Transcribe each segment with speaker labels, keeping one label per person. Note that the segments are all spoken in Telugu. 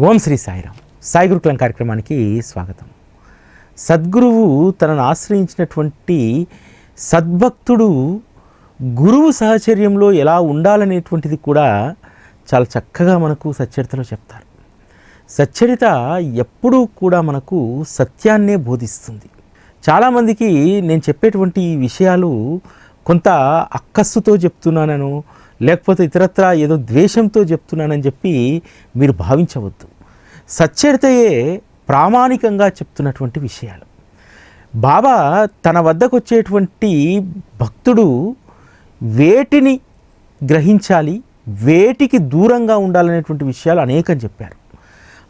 Speaker 1: ఓం శ్రీ సాయిరామ్. సాయి గురుకులం కార్యక్రమానికి స్వాగతం. సద్గురువు తనను ఆశ్రయించినటువంటి సద్భక్తుడు గురువు సహచర్యంలో ఎలా ఉండాలనేటువంటిది కూడా చాలా చక్కగా మనకు సచ్చరితలో చెప్తారు. సచ్చరిత ఎప్పుడూ కూడా మనకు సత్యాన్నే బోధిస్తుంది. చాలామందికి నేను చెప్పేటువంటి విషయాలు కొంత అక్కస్సుతో చెప్తున్నానను లేకపోతే ఇతరత్రా ఏదో ద్వేషంతో చెప్తున్నానని చెప్పి మీరు భావించవద్దు. సచ్చరితయే ప్రామాణికంగా చెప్తున్నటువంటి విషయాలు. బాబా తన వద్దకు వచ్చేటువంటి భక్తుడు వేటిని గ్రహించాలి వేటికి దూరంగా ఉండాలనేటువంటి విషయాలు అనేకం చెప్పారు.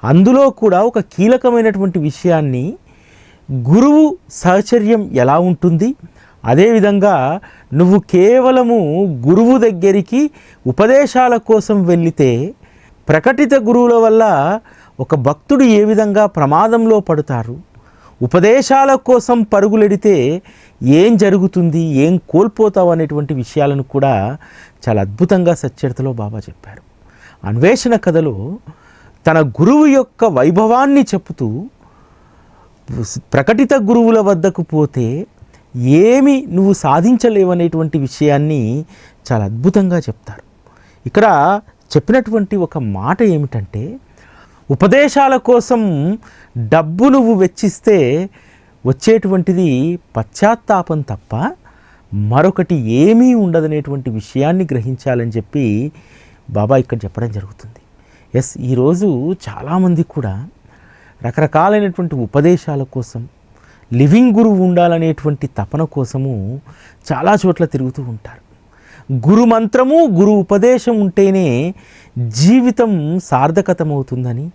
Speaker 1: అందులో కూడా ఒక కీలకమైనటువంటి విషయాన్ని గురువు సహచర్యం ఎలా ఉంటుంది? అదేవిధంగా నువ్వు కేవలము గురువు దగ్గరికి ఉపదేశాల కోసం వెళ్ళితే ప్రకటిత గురువుల వల్ల ఒక భక్తుడు ఏ విధంగా ప్రమాదంలో పడతారు? ఉపదేశాల కోసం పరుగులెడితే ఏం జరుగుతుంది? ఏం కోల్పోతావు? అనేటువంటి విషయాలను కూడా చాలా అద్భుతంగా సచ్చరితలో బాబా చెప్పారు. అన్వేషణ కథలో తన గురువు యొక్క వైభవాన్ని చెప్తూ ప్రకటిత గురువుల వద్దకు పోతే ఏమి నువ్వు సాధించలేవనేటువంటి విషయాన్ని చాలా అద్భుతంగా చెప్తారు. ఇక్కడ చెప్పినటువంటి ఒక మాట ఏమిటంటే ఉపదేశాల కోసం డబ్బు నువ్వు వెచ్చిస్తే వచ్చేటువంటిది పశ్చాత్తాపం తప్ప మరొకటి ఏమీ ఉండదనేటువంటి విషయాన్ని గ్రహించాలని చెప్పి బాబా ఇక్కడ చెప్పడం జరుగుతుంది. ఎస్ ఈరోజు చాలామంది కూడా రకరకాలైనటువంటి ఉపదేశాల కోసం లివింగ్ గురువు ఉండాలనేటువంటి తపన కోసము చాలా చోట్ల తిరుగుతూ ఉంటారు. గురు మంత్రము గురు ఉపదేశం ఉంటేనే జీవితం సార్థకతమవుతుందని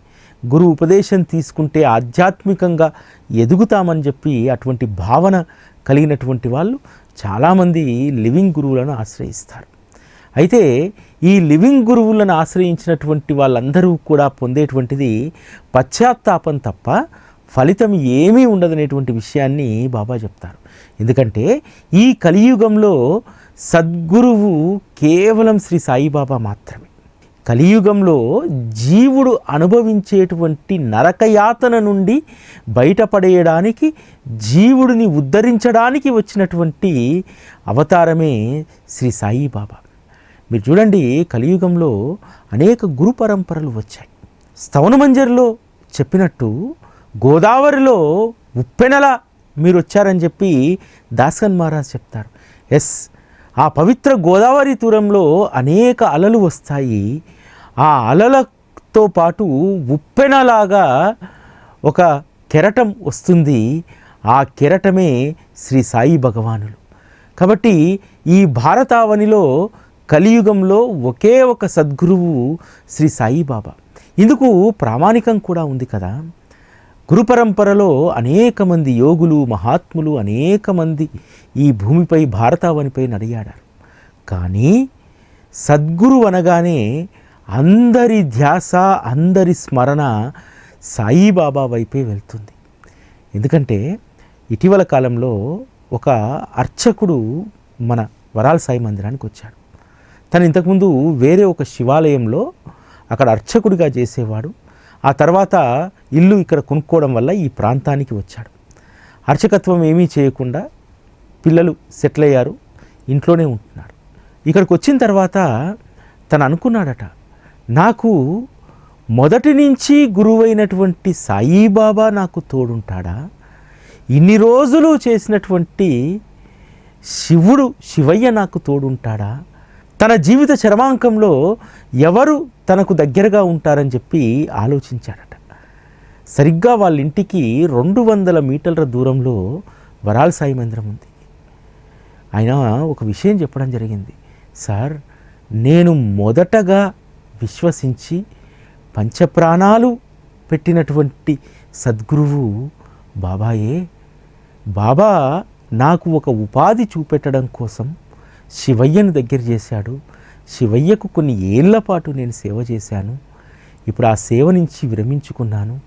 Speaker 1: గురు ఉపదేశం తీసుకుంటే ఆధ్యాత్మికంగా ఎదుగుతామని చెప్పి అటువంటి భావన కలిగినటువంటి వాళ్ళు చాలామంది లివింగ్ గురువులను ఆశ్రయిస్తారు. అయితే ఈ లివింగ్ గురువులను ఆశ్రయించినటువంటి వాళ్ళందరూ కూడా పొందేటువంటిది పశ్చాత్తాపం తప్ప ఫలితం ఏమీ ఉండదనేటువంటి విషయాన్ని బాబా చెప్తారు. ఎందుకంటే ఈ కలియుగంలో సద్గురువు కేవలం శ్రీ సాయిబాబా మాత్రమే. కలియుగంలో జీవుడు అనుభవించేటువంటి నరకయాతన నుండి బయటపడేయడానికి జీవుడిని ఉద్ధరించడానికి వచ్చినటువంటి అవతారమే శ్రీ సాయిబాబా. మీరు చూడండి కలియుగంలో అనేక గురు పరంపరలు వచ్చాయి. స్తవనమంజరిలో చెప్పినట్టు గోదావరిలో ఉప్పెనల మీరు వచ్చారని చెప్పి దాస్కన్ మహారాజ్ చెప్తారు. ఎస్ ఆ పవిత్ర గోదావరి తీరంలో అనేక అలలు వస్తాయి. ఆ అలలతో పాటు ఉప్పెనలాగా ఒక కెరటం వస్తుంది. ఆ కెరటమే శ్రీ సాయి భగవానులు. కాబట్టి ఈ భారతావనిలో కలియుగంలో ఒకే ఒక సద్గురువు శ్రీ సాయిబాబా ఇందుకు ప్రామాణికం కూడా ఉంది కదా. గురుపరంపరలో అనేక మంది యోగులు మహాత్ములు అనేక మంది ఈ భూమిపై భారతావనిపై నడియాడారు. కానీ సద్గురు అనగానే అందరి ధ్యాస అందరి స్మరణ సాయిబాబా వైపే వెళ్తుంది. ఎందుకంటే ఇటీవల కాలంలో ఒక అర్చకుడు మన వరాల సాయి మందిరానికి వచ్చాడు. తను ఇంతకుముందు వేరే ఒక శివాలయంలో అక్కడ అర్చకుడిగా చేసేవాడు. ఆ తర్వాత ఇల్లు ఇక్కడ కొనుక్కోవడం వల్ల ఈ ప్రాంతానికి వచ్చాడు. అర్చకత్వం ఏమీ చేయకుండా పిల్లలు సెటిల్ అయ్యారు ఇంట్లోనే ఉంటున్నాడు. ఇక్కడికి వచ్చిన తర్వాత తను అనుకున్నాడట నాకు మొదటి నుంచి గురువైనటువంటి సాయిబాబా నాకు తోడుంటాడా? ఇన్ని రోజులు చేసినటువంటి శివుడు శివయ్య నాకు తోడుంటాడా? తన జీవిత చరమాంకంలో ఎవరు తనకు దగ్గరగా ఉంటారని చెప్పి ఆలోచించాడట సరిగ్గా వాళ్ళ ఇంటికి రెండు వందల మీటర్ల దూరంలో వరాల సాయి మందిరం ఉంది. ఆయన ఒక విషయం చెప్పడం జరిగింది. సార్ నేను మొదటగా విశ్వసించి పంచప్రాణాలు పెట్టినటువంటి సద్గురువు బాబాయే. బాబా నాకు ఒక ఉపాధి చూపెట్టడం కోసం శివయ్యను దగ్గర చేశాడు. శివయ్యకు కొన్ని ఏళ్ళ పాటు నేను సేవ చేశాను. ఇప్పుడు ఆ సేవ నుంచి విరమించుకున్నాను.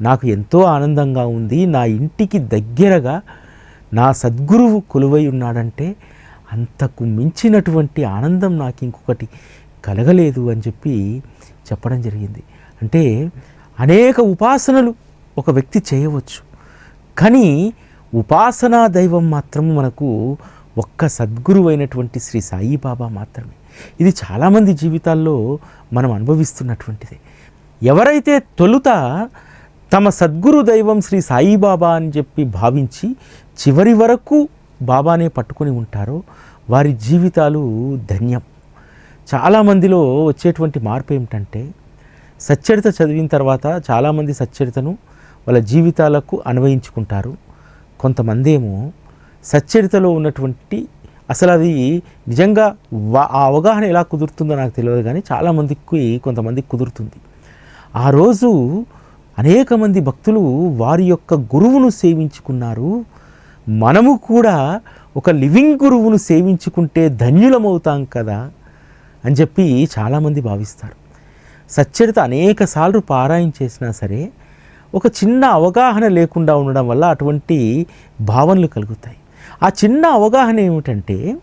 Speaker 1: నాకు ఎంతో ఆనందంగా ఉంది. నా ఇంటికి దగ్గరగా నా సద్గురువు కొలువై ఉన్నాడంటే అంతకు మించినటువంటి ఆనందం నాకు ఇంకొకటి కలగలేదు అని చెప్పి చెప్పడం జరిగింది. అంటే అనేక ఉపాసనలు ఒక వ్యక్తి చేయవచ్చు. కానీ ఉపాసనా దైవం మాత్రం మనకు ఒక్క సద్గురువు అయినటువంటి శ్రీ సాయిబాబా మాత్రమే. ఇది చాలామంది జీవితాల్లో మనం అనుభవిస్తున్నటువంటిది. ఎవరైతే తొలుత తమ సద్గురు దైవం శ్రీ సాయిబాబా అని చెప్పి భావించి చివరి వరకు బాబానే పట్టుకొని ఉంటారో వారి జీవితాలు ధన్యం. చాలామందిలో వచ్చేటువంటి మార్పు ఏమిటంటే సచ్చరిత చదివిన తర్వాత చాలామంది సచ్చరితను వాళ్ళ జీవితాలకు అన్వయించుకుంటారు. కొంతమంది ఏమో సచ్చరితలో ఉన్నటువంటి అసలు అది నిజంగా వా- ఆ అవగాహన ఎలా కుదురుతుందో నాకు తెలియదు కానీ చాలామందికి కొంతమందికి కుదురుతుంది. ఆ రోజు అనేక మంది భక్తులు వారి యొక్క గురువును సేవించుకున్నారు. మనము కూడా ఒక లివింగ్ గురువును సేవించుకుంటే ధన్యులమవుతాం కదా అని చెప్పి చాలామంది భావిస్తారు. సచ్చరిత అనేక సార్లు పారాయణ చేసినా సరే ఒక చిన్న అవగాహన లేకుండా ఉండడం వల్ల అటువంటి భావనలు కలుగుతాయి. ఆ చిన్న అవగాహన ఏమిటంటే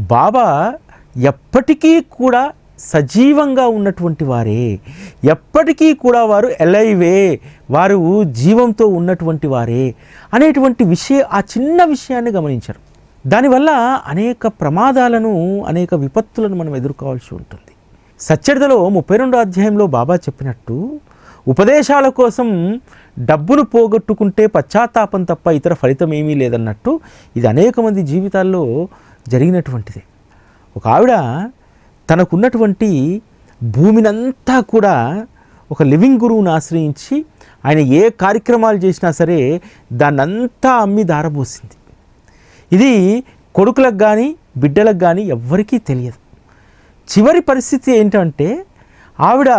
Speaker 1: బాబా ఎప్పటికీ కూడా సజీవంగా ఉన్నటువంటి వారే. ఎప్పటికీ కూడా వారు ఎలైవే వారు జీవంతో ఉన్నటువంటి వారే అనేటువంటి విషయ ఆ చిన్న విషయాన్ని గమనించరు. దానివల్ల అనేక ప్రమాదాలను అనేక విపత్తులను మనం ఎదుర్కోవాల్సి ఉంటుంది. సచ్చరితలో ముప్పై రెండో అధ్యాయంలో బాబా చెప్పినట్టు ఉపదేశాల కోసం డబ్బును పోగొట్టుకుంటే పశ్చాత్తాపం తప్ప ఇతర ఫలితం ఏమీ లేదన్నట్టు ఇది అనేక మంది జీవితాల్లో జరిగినటువంటిది. ఒక ఆవిడ తనకున్నటువంటి భూమినంతా కూడా ఒక లివింగ్ గురువును ఆశ్రయించి ఆయన ఏ కార్యక్రమాలు చేసినా సరే దాన్నంతా అమ్మి దారబోసింది. ఇది కొడుకులకు కానీ బిడ్డలకు కానీ ఎవ్వరికీ తెలియదు. చివరి పరిస్థితి ఏంటంటే ఆవిడ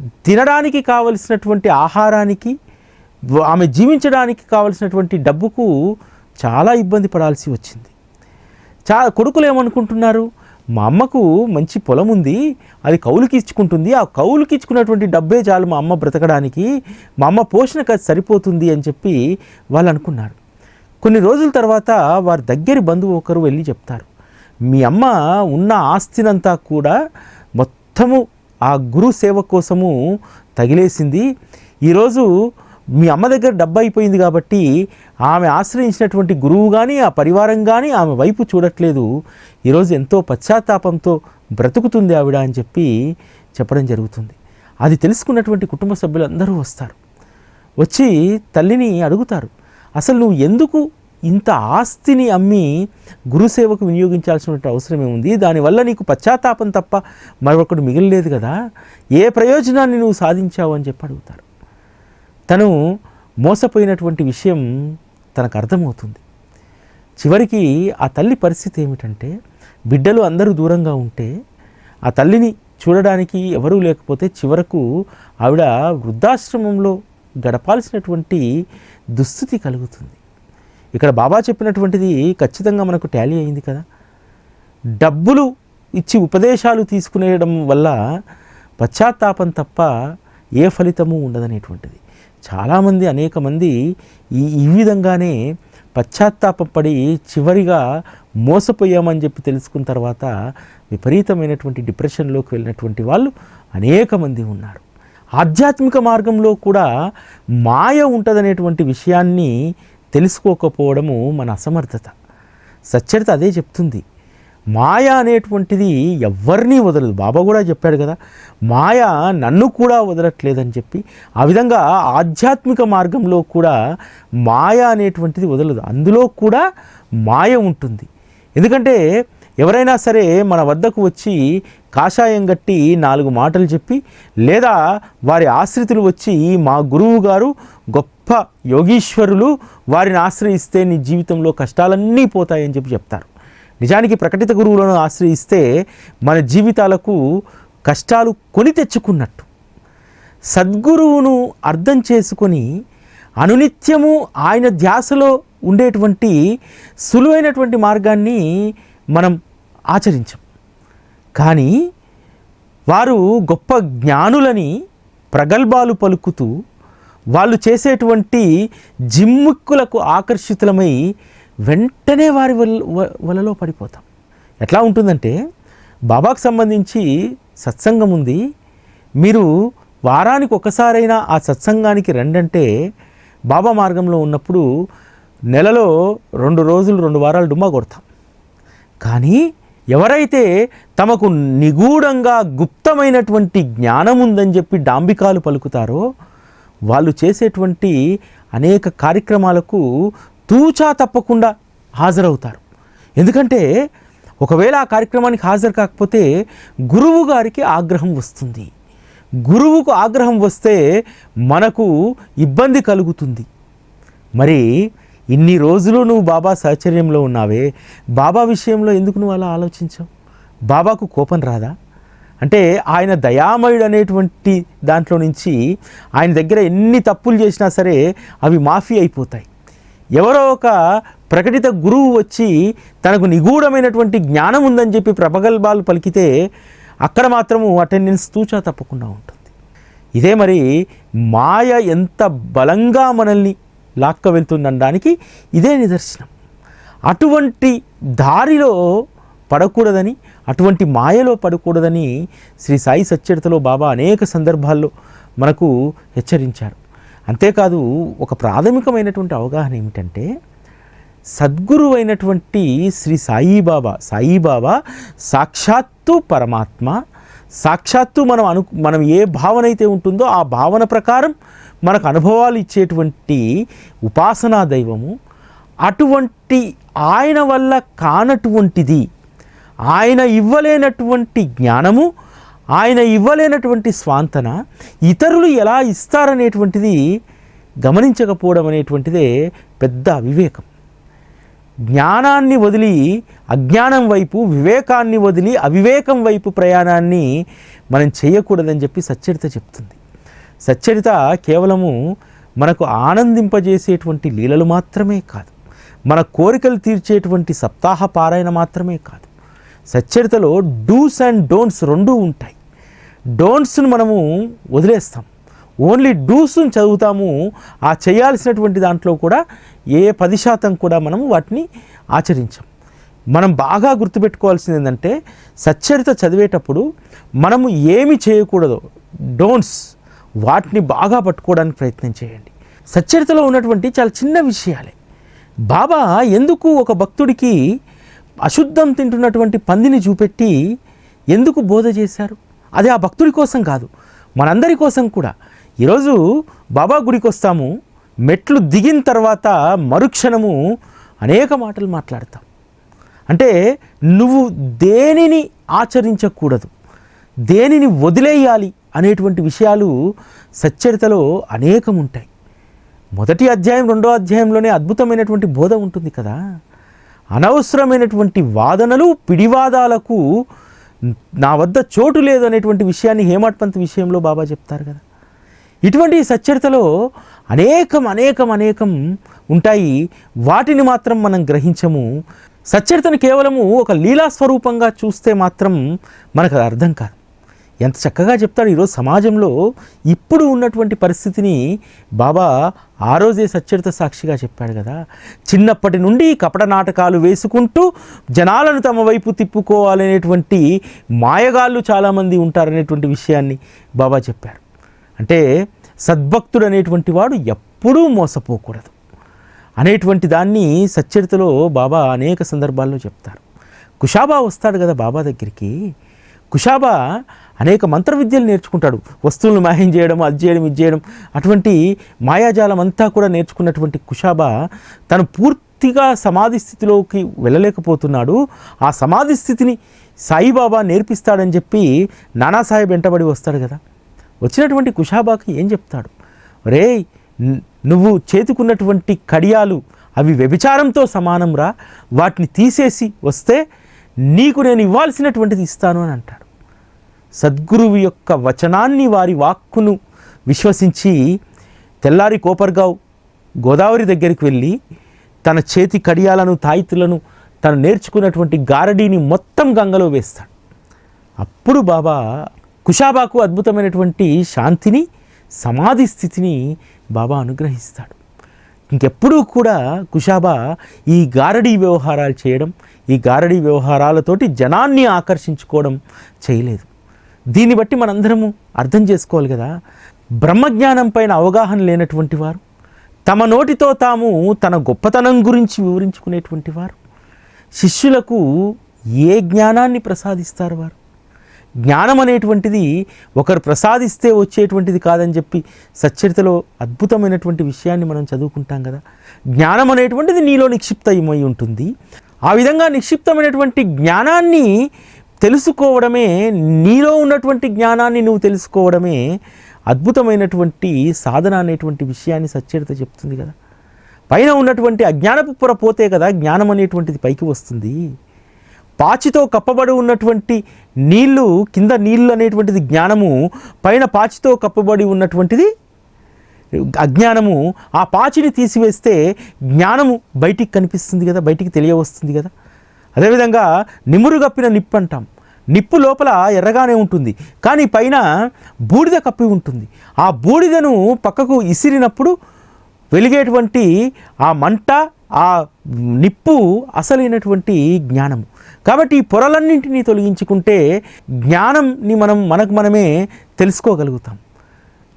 Speaker 1: తినడానికి కావలసినటువంటి ఆహారానికి ఆమె జీవించడానికి కావలసినటువంటి డబ్బుకు చాలా ఇబ్బంది పడాల్సి వచ్చింది. చా కొడుకులు ఏమనుకుంటున్నారు? మా అమ్మకు మంచి పొలం ఉంది అది కౌలుకి ఇచ్చుకుంటుంది ఆ కౌలుకి ఇచ్చుకున్నటువంటి డబ్బే చాలు మా అమ్మ బ్రతకడానికి మా అమ్మ పోషణకు అది సరిపోతుంది అని చెప్పి వాళ్ళు అనుకున్నారు. కొన్ని రోజుల తర్వాత వారి దగ్గరి బంధువు ఒకరు వెళ్ళి చెప్తారు. మీ అమ్మ ఉన్న ఆస్తినంతా కూడా మొత్తము ఆ గురు సేవ కోసము తగిలేసింది. ఈరోజు మీ అమ్మ దగ్గర డబ్బు అయిపోయింది కాబట్టి ఆమె ఆశ్రయించినటువంటి గురువు కానీ ఆ పరివారం కానీ ఆమె వైపు చూడట్లేదు. ఈరోజు ఎంతో పశ్చాత్తాపంతో బ్రతుకుతుంది ఆవిడ అని చెప్పి చెప్పడం జరుగుతుంది. అది తెలుసుకున్నటువంటి కుటుంబ సభ్యులందరూ వస్తారు. వచ్చి తల్లిని అడుగుతారు. అసలు నువ్వు ఎందుకు ఇంత ఆస్తిని అమ్మి గురుసేవకు వినియోగించాల్సినటువంటి అవసరం ఏముంది? దానివల్ల నీకు పశ్చాత్తాపం తప్ప మరొకటి మిగిలిలేదు కదా? ఏ ప్రయోజనాన్ని నువ్వు సాధించావు అని చెప్పి అడుగుతారు. తను మోసపోయినటువంటి విషయం తనకు అర్థమవుతుంది. చివరికి ఆ తల్లి పరిస్థితి ఏమిటంటే బిడ్డలు అందరూ దూరంగా ఉంటే ఆ తల్లిని చూడడానికి ఎవరూ లేకపోతే చివరకు ఆవిడ వృద్ధాశ్రమంలో గడపాల్సినటువంటి దుస్థితి కలుగుతుంది. ఇక్కడ బాబా చెప్పినటువంటిది ఖచ్చితంగా మనకు టాలీ అయింది కదా. డబ్బులు ఇచ్చి ఉపదేశాలు తీసుకునేయడం వల్ల పశ్చాత్తాపం తప్ప ఏ ఫలితము ఉండదనేటువంటిది. చాలామంది అనేక మంది ఈ ఈ విధంగానే పశ్చాత్తాపడి చివరిగా మోసపోయామని చెప్పి తెలుసుకున్న తర్వాత విపరీతమైనటువంటి డిప్రెషన్లోకి వెళ్ళినటువంటి వాళ్ళు అనేక మంది ఉన్నారు. ఆధ్యాత్మిక మార్గంలో కూడా మాయ ఉంటుందనేటువంటి విషయాన్ని తెలుసుకోకపోవడము మన అసమర్థత. సచ్చరిత అదే చెప్తుంది. మాయ అనేటువంటిది ఎవరినీ వదలదు. బాబా కూడా చెప్పాడు కదా మాయ నన్ను కూడా వదలట్లేదని చెప్పి ఆ విధంగా ఆధ్యాత్మిక మార్గంలో కూడా మాయ అనేటువంటిది వదలదు. అందులో కూడా మాయ ఉంటుంది. ఎందుకంటే ఎవరైనా సరే మన వద్దకు వచ్చి కాషాయం గట్టి నాలుగు మాటలు చెప్పి లేదా వారి ఆశ్రితులు వచ్చి మా గురువు గారు గొప్ప యోగీశ్వరులు వారిని ఆశ్రయిస్తే నీ జీవితంలో కష్టాలన్నీ పోతాయని చెప్పి చెప్తారు. నిజానికి ప్రకటిత గురువులను ఆశ్రయిస్తే మన జీవితాలకు కష్టాలు కొని తెచ్చుకున్నట్టు. సద్గురువును అర్థం చేసుకొని అనునిత్యము ఆయన ధ్యాసలో ఉండేటువంటి సులువైనటువంటి మార్గాన్ని మనం ఆచరించం. కానీ వారు గొప్ప జ్ఞానులని ప్రగల్భాలు పలుకుతూ వాళ్ళు చేసేటువంటి జిమ్ముక్కులకు ఆకర్షితులమై వెంటనే వారి వల- వ- వలలో పడిపోతాం. ఎట్లా ఉంటుందంటే బాబాకు సంబంధించి సత్సంగం ఉంది. మీరు వారానికి ఒకసారైనా ఆ సత్సంగానికి రండంటే బాబా మార్గంలో ఉన్నప్పుడు నెలలో రెండు రోజులు రెండు వారాలు డుమ్మా కొడతాం. కానీ ఎవరైతే తమకు నిగూఢంగా గుప్తమైనటువంటి జ్ఞానం ఉందని చెప్పి డాంబికాలు పలుకుతారో వాళ్ళు చేసేటువంటి అనేక కార్యక్రమాలకు తూచా తప్పకుండా హాజరవుతారు. ఎందుకంటే ఒకవేళ ఆ కార్యక్రమానికి హాజరు కాకపోతే గురువు గారికి ఆగ్రహం వస్తుంది. గురువుకు ఆగ్రహం వస్తే మనకు ఇబ్బంది కలుగుతుంది. మరి ఇన్ని రోజులు నువ్వు బాబా సహచర్యంలో ఉన్నావే బాబా విషయంలో ఎందుకు నువ్వు అలా ఆలోచించావు? బాబాకు కోపం రాదా? అంటే ఆయన దయామయుడు అనేటువంటి దాంట్లో నుంచి ఆయన దగ్గర ఎన్ని తప్పులు చేసినా సరే అవి మాఫీ అయిపోతాయి. ఎవరో ఒక ప్రకటిత గురువు వచ్చి తనకు నిగూఢమైనటువంటి జ్ఞానం ఉందని చెప్పి ప్రబగల్భాలు పలికితే అక్కడ మాత్రము అటెండెన్స్ తూచా తప్పకుండా ఉంటుంది. ఇదే మరి మాయ ఎంత బలంగా మనల్ని లాక్క వెళ్తుందనడానికి ఇదే నిదర్శనం. అటువంటి దారిలో పడకూడదని అటువంటి మాయలో పడకూడదని శ్రీ సాయి సచ్చరితలో బాబా అనేక సందర్భాల్లో మనకు హెచ్చరించారు. అంతేకాదు ఒక ప్రాథమికమైనటువంటి అవగాహన ఏమిటంటే సద్గురువైనటువంటి శ్రీ సాయిబాబా సాయిబాబా సాక్షాత్తు పరమాత్మ సాక్షాత్తు మనం అను మనం ఏ భావన అయితే ఉంటుందో ఆ భావన ప్రకారం మనకు అనుభవాలు ఇచ్చేటువంటి ఉపాసనా దైవము అటువంటి ఆయన వల్ల కానటువంటిది ఆయన ఇవ్వలేనటువంటి జ్ఞానము ఆయన ఇవ్వలేనటువంటి స్వాంతన ఇతరులు ఎలా ఇస్తారనేటువంటిది గమనించకపోవడం అనేటువంటిదే పెద్ద అవివేకం జ్ఞానాన్ని వదిలి అజ్ఞానం వైపు వివేకాన్ని వదిలి అవివేకం వైపు ప్రయాణాన్ని మనం చేయకూడదని చెప్పి సచ్చరిత చెప్తుంది. సచ్చరిత కేవలము మనకు ఆనందింపజేసేటువంటి లీలలు మాత్రమే కాదు. మన కోరికలు తీర్చేటువంటి సప్తాహ పారాయణ మాత్రమే కాదు. సచ్చరితలో డూస్ అండ్ డోంట్స్ రెండూ ఉంటాయి. డోంట్స్ను మనము వదిలేస్తాం. ఓన్లీ డూస్ను చదువుతాము. ఆ చేయాల్సినటువంటి దాంట్లో కూడా ఏ పది శాతం కూడా మనము వాటిని ఆచరించాం మనం బాగా గుర్తుపెట్టుకోవాల్సింది ఏంటంటే సచ్చరిత చదివేటప్పుడు మనము ఏమి చేయకూడదో. డోంట్స్ వాటిని బాగా పట్టుకోవడానికి ప్రయత్నం చేయండి. సచ్చరితలో ఉన్నటువంటి చాలా చిన్న విషయాలే. బాబా ఎందుకు ఒక భక్తుడికి అశుద్ధం తింటున్నటువంటి పందిని చూపెట్టి ఎందుకు బోధ చేశారు? అది ఆ భక్తుడి కోసం కాదు మనందరి కోసం కూడా. ఈరోజు బాబా గుడికి వస్తాము మెట్లు దిగిన తర్వాత మరుక్షణము అనేక మాటలు మాట్లాడతాం. అంటే నువ్వు దేనిని ఆచరించకూడదు? దేనిని వదిలేయాలి అనేటువంటి విషయాలు సచ్చరితలో అనేకం ఉంటాయి మొదటి అధ్యాయం రెండో అధ్యాయంలోనే అద్భుతమైనటువంటి బోధ ఉంటుంది కదా? అనవసరమైనటువంటి వాదనలు పిడివాదాలకు నా వద్ద చోటు లేదు అనేటువంటి విషయాన్ని హేమట్ పంత్ విషయంలో బాబా చెప్తారు కదా? ఇటువంటి సచ్చరితలో అనేకం అనేకం అనేకం ఉంటాయి. వాటిని మాత్రం మనం గ్రహించము. సచ్చరితను కేవలము ఒక లీలా స్వరూపంగా చూస్తే మాత్రం మనకు అది అర్థం కాదు. ఎంత చక్కగా చెప్తాడు ఈరోజు సమాజంలో ఇప్పుడు ఉన్నటువంటి పరిస్థితిని బాబా ఆ రోజే సచ్చరిత సాక్షిగా చెప్పాడు కదా. చిన్నప్పటి నుండి కపట నాటకాలు వేసుకుంటూ జనాలను తమ వైపు తిప్పుకోవాలనేటువంటి మాయగాళ్ళు చాలామంది ఉంటారనేటువంటి విషయాన్ని బాబా చెప్పాడు. అంటే సద్భక్తుడు అనేటువంటి వాడు ఎప్పుడూ మోసపోకూడదు. అనేటువంటి దాన్ని సచ్చరితలో బాబా అనేక సందర్భాల్లో చెప్తారు. కుషాబా వస్తాడు కదా బాబా దగ్గరికి. కుషాబా అనేక మంత్ర విద్యలు నేర్చుకుంటాడు. వస్తువులను మాయం చేయడం అది చేయడం ఇది చేయడం. అటువంటి మాయాజాలం అంతా కూడా నేర్చుకున్నటువంటి కుషాబా తను పూర్తిగా సమాధి స్థితిలోకి వెళ్ళలేకపోతున్నాడు. ఆ సమాధి స్థితిని సాయిబాబా నేర్పిస్తాడని చెప్పి నానాసాహెబ్ వెంటబడి వస్తాడు కదా. వచ్చినటువంటి కుషాబాకి ఏం చెప్తాడు? రే నువ్వు చేతుకున్నటువంటి కడియాలు అవి వ్యభిచారంతో సమానంరా వాటిని తీసేసి వస్తే నీకు నేను ఇవ్వాల్సినటువంటిది ఇస్తాను అని అంటాడు. సద్గురువు యొక్క వచనాన్ని వారి వాక్కును విశ్వసించి తెల్లారి కోపర్గావ్ గోదావరి దగ్గరికి వెళ్ళి తన చేతి కడియాలను తాయితులను తను నేర్చుకున్నటువంటి గారడీని మొత్తం గంగలో వేస్తాడు. అప్పుడు బాబా కుషాబాకు అద్భుతమైనటువంటి శాంతిని సమాధి స్థితిని బాబా అనుగ్రహిస్తాడు. ఇంకెప్పుడూ కూడా కుషాబా ఈ గారడీ వ్యవహారాలు చేయడం ఈ గారడీ వ్యవహారాలతోటి జనాన్ని ఆకర్షించుకోవడం చేయలేదు. దీన్ని బట్టి మనందరము అర్థం చేసుకోవాలి కదా. బ్రహ్మజ్ఞానం పైన అవగాహన లేనటువంటి వారు తమ నోటితో తాము తన గొప్పతనం గురించి వివరించుకునేటువంటి వారు శిష్యులకు ఏ జ్ఞానాన్ని ప్రసాదిస్తారు వారు? జ్ఞానం అనేటువంటిది ఒకరు ప్రసాదిస్తే వచ్చేటువంటిది కాదని చెప్పి సచ్చరితలో అద్భుతమైనటువంటి విషయాన్ని మనం చదువుకుంటాం కదా. జ్ఞానం అనేటువంటిది నీలో నిక్షిప్తమై ఉంటుంది. ఆ విధంగా నిక్షిప్తమైనటువంటి జ్ఞానాన్ని తెలుసుకోవడమే నీలో ఉన్నటువంటి జ్ఞానాన్ని నువ్వు తెలుసుకోవడమే అద్భుతమైనటువంటి సాధన అనేటువంటి విషయాన్ని సచ్చరిత చెప్తుంది కదా. పైన ఉన్నటువంటి అజ్ఞానపు పొర పోతే కదా జ్ఞానం అనేటువంటిది పైకి వస్తుంది. పాచితో కప్పబడి ఉన్నటువంటి నీళ్ళు కింద నీళ్ళు అనేటువంటిది జ్ఞానము పైన పాచితో కప్పబడి ఉన్నటువంటిది అజ్ఞానము. ఆ పాచిని తీసివేస్తే జ్ఞానము బయటికి కనిపిస్తుంది కదా బయటికి తెలియవస్తుంది కదా. అదేవిధంగా నిమురు కప్పిన నిప్పు అంటాం. నిప్పు లోపల ఎర్రగానే ఉంటుంది కానీ పైన బూడిద కప్పి ఉంటుంది. ఆ బూడిదను పక్కకు ఇసిరినప్పుడు వెలిగేటువంటి ఆ మంట ఆ నిప్పు అసలైనటువంటి జ్ఞానము. కాబట్టి ఈ పొరలన్నింటినీ తొలగించుకుంటే జ్ఞానంని మనం మనకు మనమే తెలుసుకోగలుగుతాం.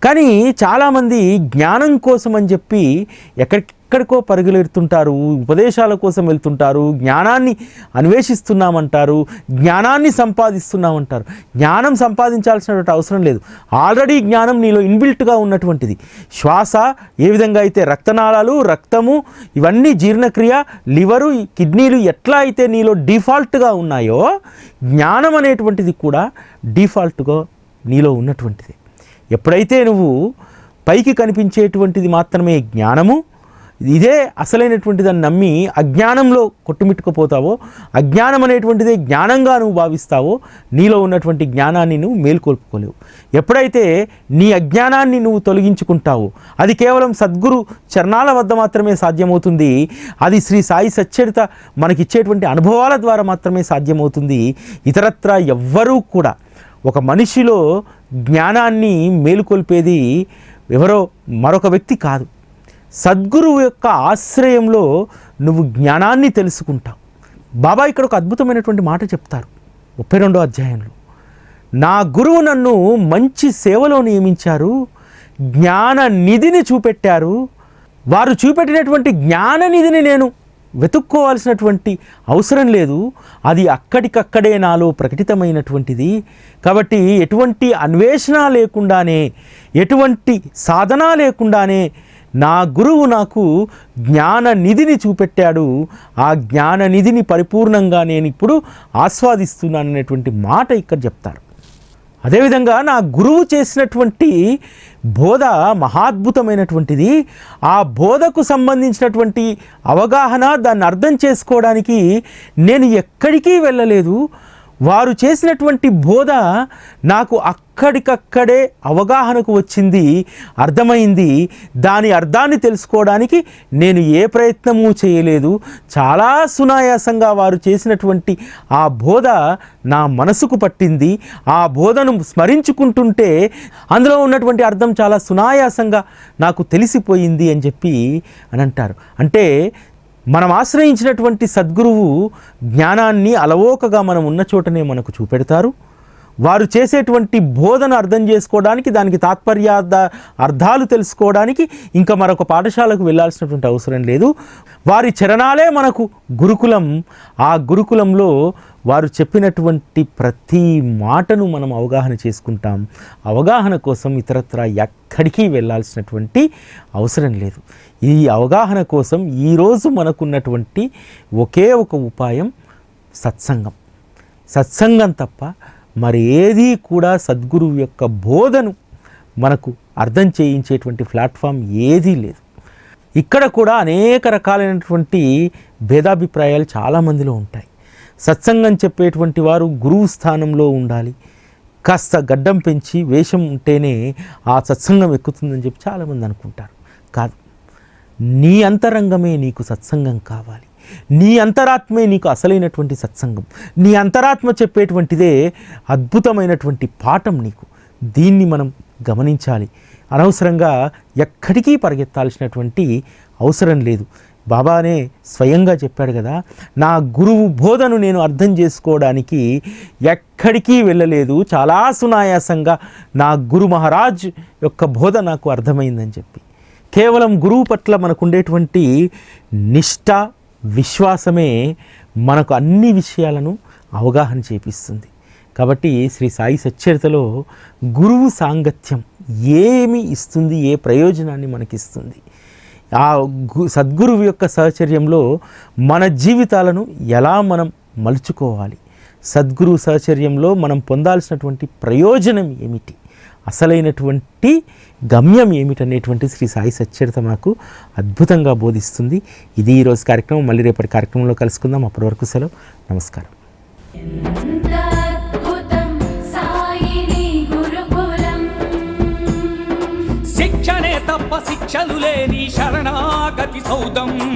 Speaker 1: కానీ చాలామంది జ్ఞానం కోసం అని చెప్పి ఎక్కడికి ఎక్కడికో పరుగులెడుతుంటారు ఉపదేశాల కోసం వెళ్తుంటారు జ్ఞానాన్ని అన్వేషిస్తున్నామంటారు జ్ఞానాన్ని సంపాదిస్తున్నామంటారు. జ్ఞానం సంపాదించాల్సినటువంటి అవసరం లేదు. ఆల్రెడీ జ్ఞానం నీలో ఇన్బిల్ట్గా ఉన్నటువంటిది. శ్వాస ఏ విధంగా అయితే రక్తనాళాలు రక్తము ఇవన్నీ జీర్ణక్రియ లివరు కిడ్నీలు ఎట్లా అయితే నీలో డిఫాల్ట్గా ఉన్నాయో జ్ఞానం అనేటువంటిది కూడా డిఫాల్ట్గా నీలో ఉన్నటువంటిది. ఎప్పుడైతే నువ్వు పైకి కనిపించేటువంటిది మాత్రమే జ్ఞానము ఇదే అసలైనటువంటి దాన్ని నమ్మి అజ్ఞానంలో కొట్టుమిట్టుకుపోతావో అజ్ఞానం అనేటువంటిదే జ్ఞానంగా నువ్వు భావిస్తావో నీలో ఉన్నటువంటి జ్ఞానాన్ని నువ్వు మేల్కొల్పుకోలేవు. ఎప్పుడైతే నీ అజ్ఞానాన్ని నువ్వు తొలగించుకుంటావో అది కేవలం సద్గురు చరణాల వద్ద మాత్రమే సాధ్యమవుతుంది. అది శ్రీ సాయి సచ్చరిత మనకిచ్చేటువంటి అనుభవాల ద్వారా మాత్రమే సాధ్యమవుతుంది. ఇతరత్రా ఎవ్వరూ కూడా ఒక మనిషిలో జ్ఞానాన్ని మేలుకొల్పేది ఎవరో మరొక వ్యక్తి కాదు. సద్గురువు యొక్క ఆశ్రయంలో నువ్వు జ్ఞానాన్ని తెలుసుకుంటావు. బాబా ఇక్కడ ఒక అద్భుతమైనటువంటి మాట చెప్తారు ముప్పై రెండో అధ్యాయంలో. నా గురువు నన్ను మంచి సేవలో నియమించారు జ్ఞాన నిధిని చూపెట్టారు. వారు చూపెట్టినటువంటి జ్ఞాన నిధిని నేను వెతుక్కోవాల్సినటువంటి అవసరం లేదు. అది అక్కడికక్కడే నాలో ప్రకటితమైనటువంటిది. కాబట్టి ఎటువంటి అన్వేషణ లేకుండానే ఎటువంటి సాధన లేకుండానే నా గురువు నాకు జ్ఞాన నిధిని చూపెట్టాడు. ఆ జ్ఞాన నిధిని పరిపూర్ణంగా నేను ఇప్పుడు ఆస్వాదిస్తున్నాను అనేటువంటి మాట ఇక్కడ చెప్తారు. అదేవిధంగా నా గురువు చేసినటువంటి బోధ మహాద్భుతమైనటువంటిది. ఆ బోధకు సంబంధించినటువంటి అవగాహన దాన్ని అర్థం చేసుకోవడానికి నేను ఎక్కడికి వెళ్ళలేదు. వారు చేసినటువంటి బోధ నాకు అక్కడికక్కడే అవగాహనకు వచ్చింది అర్థమైంది. దాని అర్థాన్ని తెలుసుకోవడానికి నేను ఏ ప్రయత్నము చేయలేదు. చాలా సునాయాసంగా వారు చేసినటువంటి ఆ బోధ నా మనసుకు పట్టింది. ఆ బోధను స్మరించుకుంటుంటే అందులో ఉన్నటువంటి అర్థం చాలా సునాయాసంగా నాకు తెలిసిపోయింది అని చెప్పి అని అంటారు. అంటే మనం ఆశ్రయించినటువంటి సద్గురువు జ్ఞానాన్ని అలవోకగా మనం ఉన్న చోటనే మనకు చూపెడతారు. వారు చేసేటువంటి బోధన అర్థం చేసుకోవడానికి దానికి తాత్పర్యార్థ అర్థాలు తెలుసుకోవడానికి ఇంకా మరొక పాఠశాలకు వెళ్ళాల్సినటువంటి అవసరం లేదు. వారి చరణాలే మనకు గురుకులం. ఆ గురుకులంలో వారు చెప్పినటువంటి ప్రతి మాటను మనం అవగాహన చేసుకుంటాం. అవగాహన కోసం ఇతరత్ర ఎక్కడికి వెళ్ళాల్సినటువంటి అవసరం లేదు. ఈ అవగాహన కోసం ఈరోజు మనకున్నటువంటి ఒకే ఒక ఉపాయం సత్సంగం. సత్సంగం తప్ప మరి ఏది కూడా సద్గురువు యొక్క బోధను మనకు అర్థం చేయించేటువంటి ప్లాట్ఫామ్ ఏదీ లేదు. ఇక్కడ కూడా అనేక రకాలైనటువంటి భేదాభిప్రాయాలు చాలామందిలో ఉంటాయి. సత్సంగం చెప్పేటువంటి వారు గురువు స్థానంలో ఉండాలి. కాస్త గడ్డం పెంచి వేషం ఉంటేనే ఆ సత్సంగం ఎక్కుతుందని చెప్పి చాలామంది అనుకుంటారు. కాదు నీ అంతరంగమే నీకు సత్సంగం కావాలి. నీ అంతరాత్మే నీకు అసలైనటువంటి సత్సంగం. నీ అంతరాత్మ చెప్పేటువంటిదే అద్భుతమైనటువంటి పాఠం నీకు. దీన్ని మనం గమనించాలి. అనవసరంగా ఎక్కడికి పరిగెత్తాల్సినటువంటి అవసరం లేదు. బాబానే స్వయంగా చెప్పాడు కదా నా గురువు బోధను నేను అర్థం చేసుకోవడానికి ఎక్కడికి వెళ్ళలేదు. చాలా సునాయాసంగా నా గురు మహారాజ్ యొక్క బోధ నాకు అర్థమైందని చెప్పి. కేవలం గురువు పట్ల మనకు నిష్ఠ విశ్వాసమే మనకు అన్ని విషయాలను అవగాహన చేపిస్తుంది. కాబట్టి శ్రీ సాయి సచ్చరితలో గురువు సాంగత్యం ఏమి ఇస్తుంది ఏ ప్రయోజనాన్ని మనకిస్తుంది? ఆ గు సద్గురువు యొక్క సహచర్యంలో మన జీవితాలను ఎలా మనం మలుచుకోవాలి? సద్గురు సహచర్యంలో మనం పొందాల్సినటువంటి ప్రయోజనం ఏమిటి? అసలైనటువంటి గమ్యం ఏమిటనేటువంటి శ్రీ సాయి సచ్చరిత మాకు అద్భుతంగా బోధిస్తుంది. ఇది ఈరోజు కార్యక్రమం. మళ్ళీ రేపటి కార్యక్రమంలో కలుసుకుందాం. అప్పటి వరకు సెలవు. నమస్కారం.
Speaker 2: శిక్షణే తప్ప శిక్షలు లేని శరణాగతి సౌదం.